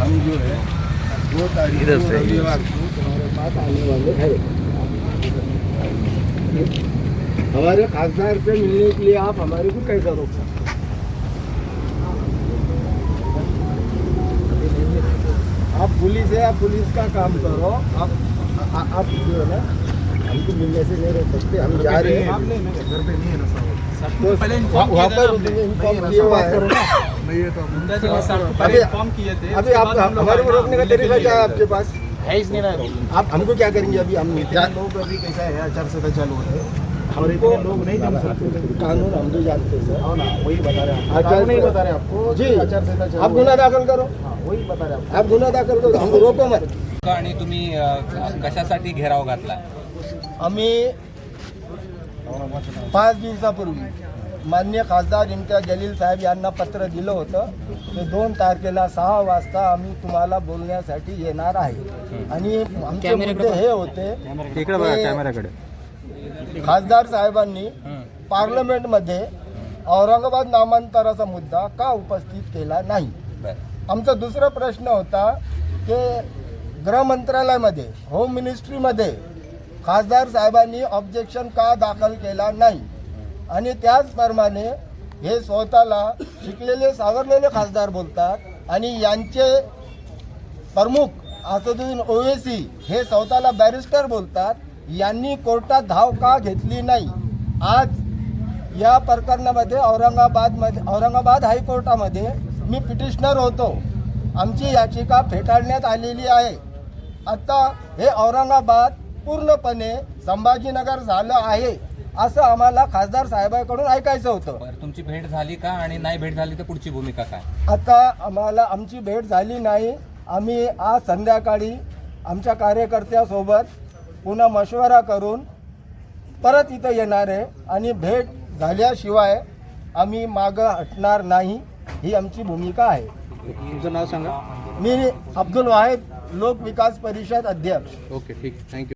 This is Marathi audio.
हम जो है दो तारीख को रविवार को तुम्हारे पास आने वाले हैं। हमारे खासदार से मिलने के लिए आप हमारे को कैसे रोक सकते आप पुलिस है आप पुलिस का काम करो। आप आ, आप जो है ना हमको मिलने से नहीं रोक सकते। हम जा रहे हैं। घर पे नहीं है ना साहब तो पहले वहाँ पर नहीं है तो अभी- आप बाद हम लोग हमारे को रोकने का तरीका। क्या है आपके पास? है ही नहीं ना आप हमको क्या करेंगे अभी? हम लोग अभी कैसा है? आचार संहिता चालू है। और हमको इतने लोग नहीं जम सकते। कानून हम भी जानते हैं हाँ ना वही बता रहे हैं आचार नहीं बता रहे आपको जी। आचार संहिता चालू आप गुन्हा है। दाखल करो। हाँ, वही बता रहे हैं आप। गुन्हा दाखल करो। हमको रोको मत। आणि तुम्ही कशासाठी घेराव घातला? आम्ही पाच दिवसापूर्वी मान्य खासदार इम्तियाज जलील साहेब यांना पत्र दिलं होतं. की दोन तारखेला सहा वाजता आम्ही तुम्हाला बोलण्यासाठी येणार आहे. आणि आमचे मुद्दे हे होते इकडे बघा की कॅमेऱ्याकडे खासदार साहेबांनी पार्लमेंटमध्ये औरंगाबाद नामांतराचा मुद्दा का उपस्थित केला नाही? आमचा दुसरा प्रश्न होता की गृह मंत्रालयामध्ये होम मिनिस्ट्रीमध्ये खासदार साहेबांनी ऑब्जेक्शन का दाखल केला नाही? आणि त्याचप्रमाणे हे स्वतःला शिकलेले सावरलेले खासदार बोलतात आणि यांचे प्रमुख असदुद्दीन ओवेसी हे स्वतःला बॅरिस्टर बोलतात. यांनी कोर्टात धाव का घेतली नाही? आज या प्रकरणामध्ये औरंगाबादमध्ये औरंगाबाद हायकोर्टामध्ये मी पिटिशनर होतो. आमची याचिका फेटाळण्यात आलेली आहे. आता हे औरंगाबाद पूर्णपणे संभाजीनगर झालं आहे. असं आम्हाला खासदार साहेबांकडून ऐकायचं होतं. बरं तुमची भेट झाली का आणि नाही भेट झाली तर पुढची भूमिका काय? आता आम्हाला आमची भेट झाली नाही. आम्ही आज संध्याकाळी आमच्या कार्यकर्त्यासोबत पुन्हा मशवरा करून परत इथं येणार आहे आणि भेट झाल्याशिवाय आम्ही मागं हटणार नाही ही आमची भूमिका आहे. तुमचं नाव सांगा. मी अब्दुल वाहेद लोक विकास परिषद अध्यक्ष. ओके ठीक. थँक्यू